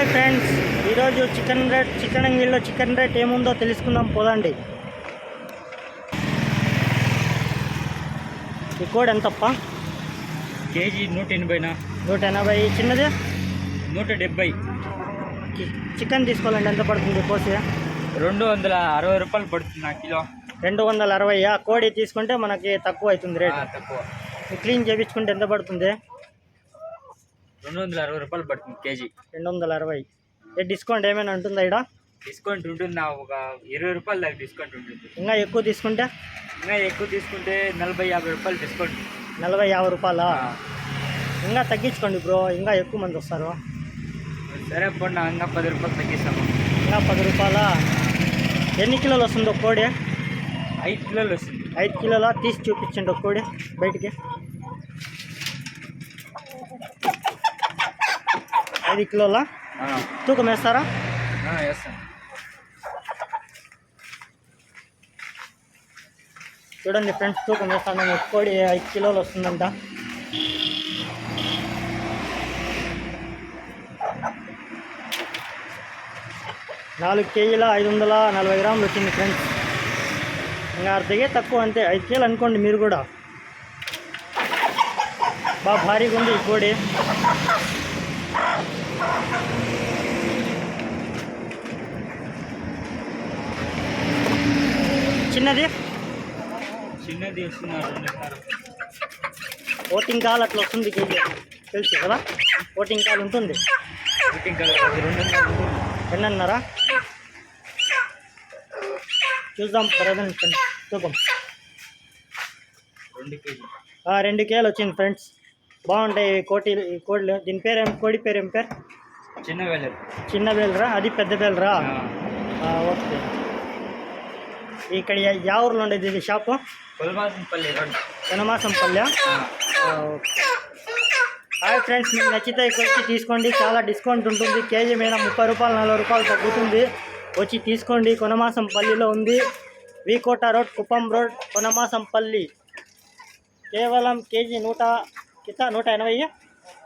Hi friends ఈరోజు chicken rate chicken అంగిల్లో chicken rate ఏముందో తెలుసుకుందాం పోదండి. ఈ కోడ్ ఎంతప్ప? కేజీ నూట ఎనభైనా? నూట ఎనభై. చిన్నది? నూట డెబ్బై. చికెన్ తీసుకోవాలండి ఎంత పడుతుంది కోసి? రెండు వందల అరవై రూపాయలు పడుతుంది నా కిలో. రెండు వందల అరవై. కోడి తీసుకుంటే మనకి తక్కువ అవుతుంది రేట్. తక్కువ. క్లీన్ చేయించుకుంటే ఎంత పడుతుంది? రెండు వందల అరవై రూపాయలు పడుతుంది కేజీ. రెండు వందల అరవై. ఏ డిస్కౌంట్ ఏమైనా ఉంటుందా ఇక్కడ డిస్కౌంట్ ఉంటుంది? నా ఒక ఇరవై రూపాయలు దాకా డిస్కౌంట్ ఉంటుంది. ఇంకా ఎక్కువ తీసుకుంటే? ఇంకా ఎక్కువ తీసుకుంటే నలభై యాభై రూపాయలు డిస్కౌంట్. నలభై యాభై రూపాయలా? ఇంకా తగ్గించుకోండి బ్రో. ఇంకా ఎక్కువ మంది వస్తారు. సరే పోండి ఇంకా పది రూపాయలు తగ్గిస్తాము ఇంకా పది రూపాయల? ఎన్ని కిలోలు వస్తుందో కోడి? ఐదు కిలోలు వస్తుంది. ఐదు కిలోల? తీసి చూపించండి ఒక కోడి బయటికి. ఐదు కిలోల? తూకం వేస్తారా? వేస్తాను చూడండి ఫ్రెండ్స్ తూకం వేస్తాను కోడి ఐదు కిలోలు వస్తుందంట. నాలుగు కేజీల ఐదు వందల నలభై గ్రాములు వచ్చింది ఫ్రెండ్స్. ఇంకా అర్ధగే తక్కువ అంతే. ఐదు కేజీలు అనుకోండి మీరు కూడా. బాగా భారీగా ఉంది ఈ కోడి. చిన్నది? చిన్నది. ఓటింగ్ కాల్ అట్లా వస్తుంది తెలుసు కదా? ఓటింగ్ కాల్ ఉంటుంది. ఇంకా అది రెండున్నర చూద్దాం ప్రజెంట్ తూకం రెండు కేజీ ఆ, రెండు కేలు వచ్చింది ఫ్రెండ్స్. బాగుంటాయి కోటి కోడిలు. దీని పేరు ఏం కోడి పేరు ఏం పేరు? చిన్న వేలరు. చిన్న వేలరా? అది పెద్ద వేలరా? ఓకే. ఇక్కడ యా- ఊర్లో ఉండేది ఇది షాపు? కొలమాసంపల్లి వనమాసం పల్లె హాయ్ ఫ్రెండ్స్ మీకు నచ్చితే ఇక్కడ వచ్చి తీసుకోండి. చాలా డిస్కౌంట్ ఉంటుంది. కేజీ మీద ముప్పై రూపాయలు నలభై రూపాయలు తగ్గుతుంది. వచ్చి తీసుకోండి. కొనమాసం పల్లిలో ఉంది V Kota road Kuppam road Konamasampalli కేవలం కేజీ నూట కిత నూట ఎనభై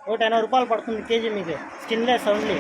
నూట ఎనభై రూపాయలు పడుతుంది కేజీ మీకు స్కిన్లెస్ ఓన్లీ